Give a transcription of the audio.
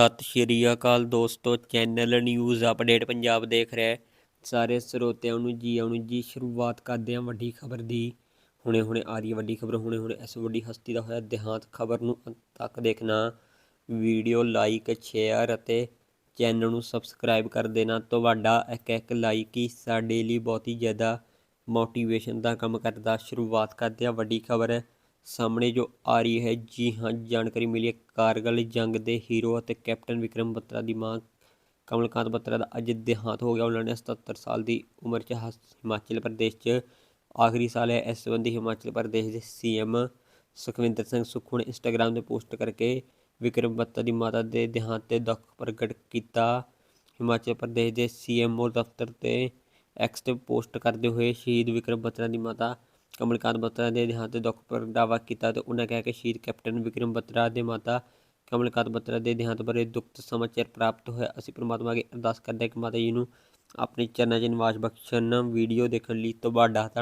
ਸਤਿ ਸ਼੍ਰੀ ਅਕਾਲ ਦੋਸਤੋ, channel news update Punjab ਦੇਖ ਰਹੇ ਸਾਰੇ ਸਰੋਤਿਆਂ ਨੂੰ ਜੀ ਆਉਣ ਨੂੰ ਜੀ, ਸ਼ੁਰੂਆਤ ਕਰਦੇ ਹਾਂ ਵੱਡੀ ਖਬਰ ਦੀ। ਹੁਣੇ ਹੁਣੇ ਆ ਰਹੀ ਹੈ ਵੱਡੀ ਖਬਰ ਹੁਣੇ ਹੁਣੇ ਇਸ ਵੱਡੀ ਹਸਤੀ ਦਾ ਹੋਇਆ ਦੇਹਾਂਤ ਖਬਰ ਨੂੰ ਅੰਤ ਤੱਕ ਦੇਖਣਾ। ਵੀਡੀਓ ਲਾਈਕ ਸ਼ੇਅਰ ਅਤੇ ਚੈਨਲ ਨੂੰ ਸਬਸਕ੍ਰਾਈਬ ਕਰ ਦੇਣਾ। ਤੁਹਾਡਾ ਇੱਕ ਇੱਕ ਲਾਈਕ ਹੀ ਸਾਡੇ ਲਈ ਬਹੁਤ ਹੀ ਜ਼ਿਆਦਾ ਮੋਟੀਵੇਸ਼ਨ ਦਾ ਕੰਮ ਕਰਦਾ। ਸ਼ੁਰੂਆਤ ਕਰਦੇ ਹਾਂ ਵੱਡੀ ਖਬਰ। ਸਾਹਮਣੇ ਜੋ ਆ ਰਹੀ ਹੈ, ਜੀ ਹਾਂ, ਜਾਣਕਾਰੀ ਮਿਲੀ ਹੈ, ਕਾਰਗਲ ਜੰਗ ਦੇ ਹੀਰੋ ਅਤੇ ਕੈਪਟਨ ਵਿਕਰਮ ਬੱਤਰਾ ਦੀ ਮਾਂ ਕਮਲਕਾਂਤ ਬੱਤਰਾ ਦਾ ਅੱਜ ਦੇਹਾਂਤ ਹੋ ਗਿਆ। ਉਹਨਾਂ ਨੇ 77 ਸਾਲ ਦੀ ਉਮਰ 'ਚ ਹਸ- ਹਿਮਾਚਲ ਪ੍ਰਦੇਸ਼ 'ਚ ਆਖਰੀ ਸਾਲ ਹੈ। ਇਸ ਸੰਬੰਧੀ ਹਿਮਾਚਲ ਪ੍ਰਦੇਸ਼ ਦੇ ਸੀਐਮ ਸੁਖਵਿੰਦਰ ਸਿੰਘ ਸੁੱਖੂ ਨੇ ਇੰਸਟਾਗ੍ਰਾਮ ਤੇ ਪੋਸਟ ਕਰਕੇ ਵਿਕਰਮ ਬੱਤਰਾ ਦੀ ਮਾਤਾ ਦੇ ਦੇਹਾਂਤ ਤੇ ਦੁੱਖ ਪ੍ਰਗਟ ਕੀਤਾ। ਹਿਮਾਚਲ ਪ੍ਰਦੇਸ਼ ਦੇ ਸੀਐਮਓ ਦਫ਼ਤਰ ਤੇ ਐਕਸ ਤੇ ਪੋਸਟ ਕਰਦੇ ਹੋਏ ਸ਼ਹੀਦ ਵਿਕਰਮ ਬੱਤਰਾ ਦੀ ਮਾਤਾ ਕਮਲਕਾਂਤ ਬੱਤਰਾ ਦੇ ਦੇਹਾਂਤ ਤੇ ਦੁੱਖ ਪ੍ਰਗਟਾਵਾ ਕੀਤਾ ਤੇ ਉਹਨਾਂ ਕਿਹਾ ਕਿ ਸ਼ਹੀਦ ਕੈਪਟਨ ਵਿਕਰਮ ਬੱਤਰਾ ਦੇ ਮਾਤਾ ਕਮਲਕਾਂਤ ਬੱਤਰਾ ਦੇ ਦੇਹਾਂਤ ਬਾਰੇ ਦੁੱਖ ਸਮਾਚਾਰ ਪ੍ਰਾਪਤ ਹੋਇਆ। ਅਸੀਂ ਪ੍ਰਮਾਤਮਾ ਅੱਗੇ ਅਰਦਾਸ ਕਰਦੇ ਹਾਂ ਕਿ ਮਾਤਾ ਜੀ ਨੂੰ ਆਪਣੇ ਚਰਨਾਂ 'ਚ ਨਿਵਾਸ ਬਖਸ਼ਣ, ਵੀਡੀਓ ਦੇਖਣ ਲਈ ਤੁਹਾਡਾ ਧੰਨ-